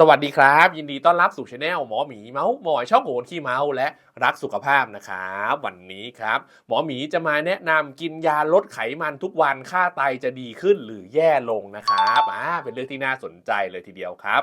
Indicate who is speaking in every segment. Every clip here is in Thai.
Speaker 1: สวัสดีครับ ยินดีต้อนรับสู่ช anel หมอหมีเมาส์มอยช่องโหนขี้เมาส์และรักสุขภาพนะครับวันนี้ครับ หมอหมีจะมาแนะนำกินยาลดไขมันทุกวันค่าไตจะดีขึ้นหรือแย่ลงนะครับอ่าเป็นเรื่องที่น่าสนใจเลยทีเดียวครับ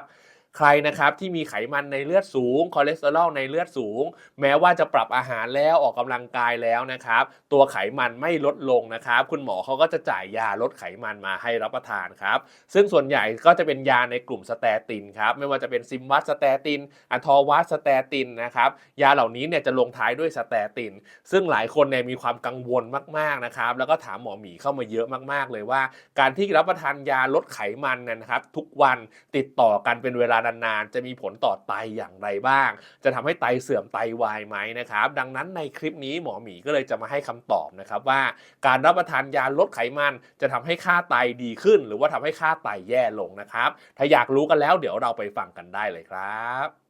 Speaker 1: ใครนะครับที่มีไขมันในเลือดสูงคอเลสเตอรอลในเลือดสูง แม้ว่าจะปรับอาหารแล้วออกกำลังกายแล้วนะครับ ตัวไขมันไม่ลดลงนะครับ คุณหมอเขาก็จะจ่ายยาลดไขมันมาให้รับประทานครับ ซึ่งส่วนใหญ่ก็จะเป็นยาในกลุ่มสเตตินครับ ไม่ว่าจะเป็นซิมวัตสเตตินอะทอวัตสเตตินนะครับ ยาเหล่านี้เนี่ยจะลงท้ายด้วยสเตติน ซึ่งหลายคนเนี่ยมีความกังวลมากๆนะครับ แล้วก็ถามหมอหมีเข้ามาเยอะมากๆ เลยว่า การที่รับประทานยาลดไขมันเนยนะครับ ทุกวันติดต่อกันเป็นเวลานานๆ จะมีผลต่อไตอย่างไรบ้าง จะทำให้ไตเสื่อมไตวายไหมนะครับ ดังนั้นในคลิปนี้หมอหมีก็เลยจะมาให้คำตอบนะครับว่า การรับประทานยาลดไขมันจะทำให้ค่าไตดีขึ้น หรือว่าทำให้ค่าไตแย่ลงนะครับ ถ้าอยากรู้กันแล้วเดี๋ยวเราไปฟังกันได้เลยครับ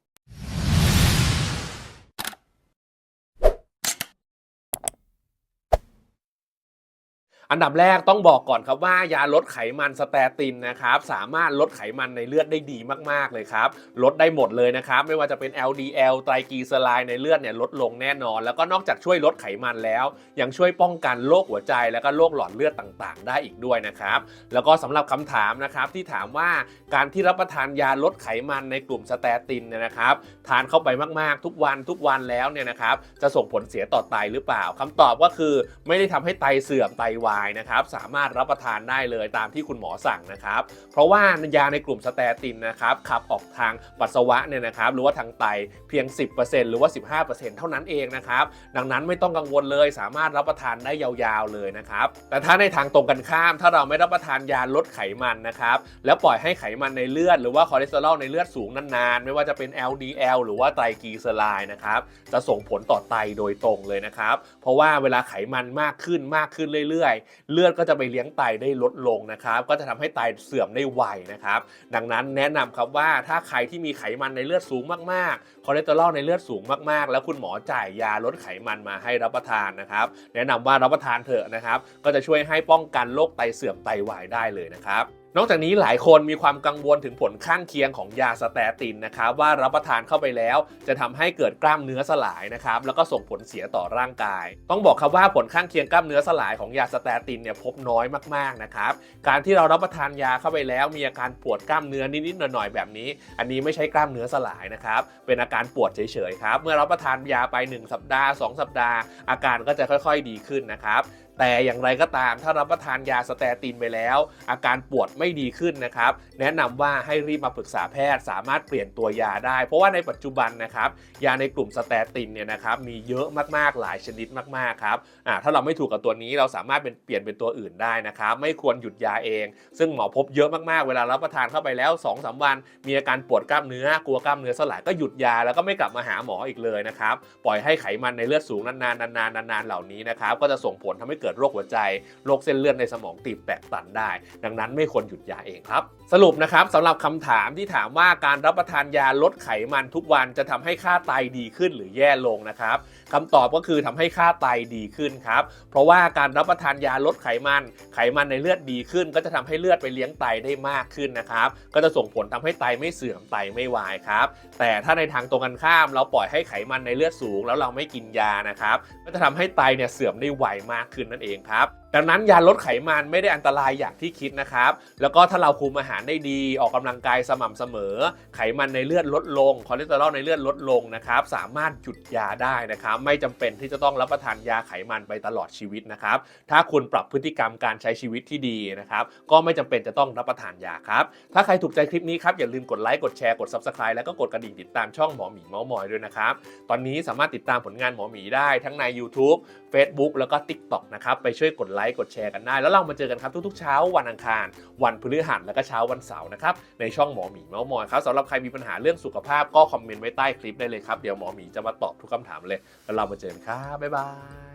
Speaker 1: อันดับแรกต้องบอกก่อนครับว่ายาลดไขมันสเตตินนะครับสามารถลดไขมันในเลือดได้ดีมากๆเลยครับลดได้หมดเลยนะครับไม่ว่าจะเป็น LDL ไตรกลีเซอไรด์ในเลือดเนี่ยลดลงแน่นอน แล้วก็นอกจากช่วยลดไขมันแล้ว ยังช่วยป้องกันโรคหัวใจ แล้วก็โรคหลอดเลือดต่างๆ ได้อีกด้วยนะครับแล้วก็สำหรับคำถามนะครับที่ถามว่าการที่รับประทานยาลดไขมันในกลุ่มสเตตินเนี่ยนะครับทานเข้าไปมากๆ ทุกวันทุกวันแล้วเนี่ยนะครับจะส่งผลเสียต่อไตหรือเปล่าคำตอบก็คือไม่ได้ทำให้ไตเสื่อมไตวายนะครับสามารถรับประทานได้เลยตามที่คุณหมอสั่งนะครับ เพราะว่ายาในกลุ่มสเตตินนะครับขับออกทางปัสสาวะเนี่ยนะครับหรือว่าทางไตเพียง 10%หรือว่า 15%เท่านั้นเองนะครับ ดังนั้นไม่ต้องกังวลเลยสามารถรับประทานได้ยาวๆเลยนะครับแต่ถ้าในทางตรงกันข้าม ถ้าเราไม่รับประทานยาลดไขมันนะครับแล้วปล่อยให้ไขมันในเลือด หรือว่าคอเลสเตอรอลในเลือดสูงนานๆ ไม่ว่าจะเป็น LDL หรือว่าไตรกลีเซอไรด์นะครับจะส่งผลต่อไตโดยตรงเลยนะครับ เพราะว่าเวลาไขมันมากขึ้นมากขึ้นเรื่อยๆเลือดก็จะไปเลี้ยงไตได้ลดลงนะครับ ก็จะทำให้ไตเสื่อมได้ไวนะครับ ดังนั้นแนะนำครับว่าถ้าใครที่มีไขมันในเลือดสูงมากๆคอเลสเตอรอลในเลือดสูงมากๆ แล้วคุณหมอจ่ายยาลดไขมันมาให้รับประทานนะครับ แนะนำว่ารับประทานเถอะนะครับ ก็จะช่วยให้ป้องกันโรคไตเสื่อมไตวายได้เลยนะครับ นอกจากนี้หลายคนมีความกังวลถึงผลข้างเคียงของยาสเตตินนะครับว่ารับประทานเข้าไปแล้วจะทำให้เกิดกล้ามเนื้อสลายนะครับแล้วก็ส่งผลเสียต่อร่างกาย ต้องบอกครับว่าผลข้างเคียงกล้ามเนื้อสลายของยาสเตตินเนี่ยพบน้อยมากๆนะครับการที่เรารับประทานยาเข้าไปแล้วมีอาการปวดกล้ามเนื้อนิดๆหน่อยๆแบบนี้ อันนี้ไม่ใช่กล้ามเนื้อสลายนะครับเป็นอาการปวดเฉยๆครับเมื่อรับประทานยาไป 1 สัปดาห์ 2 สัปดาห์ อาการก็จะค่อย ๆ ดีขึ้นนะครับ แต่อย่างไรก็ตามถ้ารับประทานยาสเตตินไปแล้ว อาการปวดไม่ดีขึ้นนะครับ แนะนำว่าให้รีบมาปรึกษาแพทย์ สามารถเปลี่ยนตัวยาได้ เพราะว่าในปัจจุบันนะครับยาในกลุ่มสเตตินเนี่ยนะครับมีเยอะมากๆหลายชนิดมากๆครับอ่าถ้าเราไม่ถูกกับตัวนี้เราสามารถเป็นเปลี่ยนเป็นตัวอื่นได้นะครับ ไม่ควรหยุดยาเอง ซึ่งหมอพบเยอะมากๆเวลารับประทานเข้าไปแล้ว2อสวัน มีอาการปวดกล้ามเนื้อกลัวกล้ามเนื้อสลายก็หยุดยาแล้วก็ไม่กลับมาหาหมออีกเลยนะครับปล่อยให้ไขมันในเลือดสูงนานๆนานๆนานๆเหล่านี้นะครับก็จะส่งผลทำให้เกิดโรคหัวใจโรคเส้นเลือดในสมองตีบแตกตันได้ ดังนั้นไม่ควรหยุดยาเองครับ สรุปนะครับสำหรับคำถามที่ถามว่าการรับประทานยาลดไขมันทุกวันจะทำให้ค่าไตดีขึ้นหรือแย่ลงนะครับ คำตอบก็คือทำให้ค่าไตดีขึ้นครับ เพราะว่าการรับประทานยาลดไขมัน ไขมันในเลือดดีขึ้น ก็จะทำให้เลือดไปเลี้ยงไตได้มากขึ้นนะครับ ก็จะส่งผลทำให้ไตไม่เสื่อมไตไม่วายครับ แต่ถ้าในทางตรงกันข้าม เราปล่อยให้ไขมันในเลือดสูง แล้วเราไม่กินยานะครับ ก็จะทำให้ไตเนี่ยเสื่อมได้ไวมากขึ้นนั่นเองครับ ดังนั้นยาลดไขมันไม่ได้อันตรายอย่างที่คิดนะครับ แล้วก็ถ้าเราคุมอาหารได้ดีออกกำลังกายสม่ำเสมอ ไขมันในเลือดลดลงคอเลสเตอรอลในเลือดลดลงนะครับ สามารถหยุดยาได้นะครับ ไม่จำเป็นที่จะต้องรับประทานยาไขมันไปตลอดชีวิตนะครับ ถ้าคุณปรับพฤติกรรมการใช้ชีวิตที่ดีนะครับ ก็ไม่จำเป็นจะต้องรับประทานยาครับ ถ้าใครถูกใจคลิปนี้ครับอย่าลืมกดไลค์กดแชร์กด Subscribe แล้วก็กดกระดิ่งติดตามช่องหมอหมีเมาส์มอยด้วยนะครับ ตอนนี้สามารถติดตามผลงานหมอหมีได้ทั้งใน YouTube Facebook แล้วก็ TikTok นะครับไปช่วยกดไลค์กดแชร์กันได้ แล้วเรามาเจอกันครับทุกๆเช้าวันอังคาร วันพฤหัสแล้วก็เช้าวันเสาร์นะครับในช่องหมอหมีเมาส์มอยครับสำหรับใครมีปัญหาเรื่องสุขภาพก็คอมเมนต์ไว้ใต้คลิปได้เลยครับเดี๋ยวหมอหมีจะมาตอบทุกคำถามเลย แล้วเรามาเจอกันครับบ๊ายบาย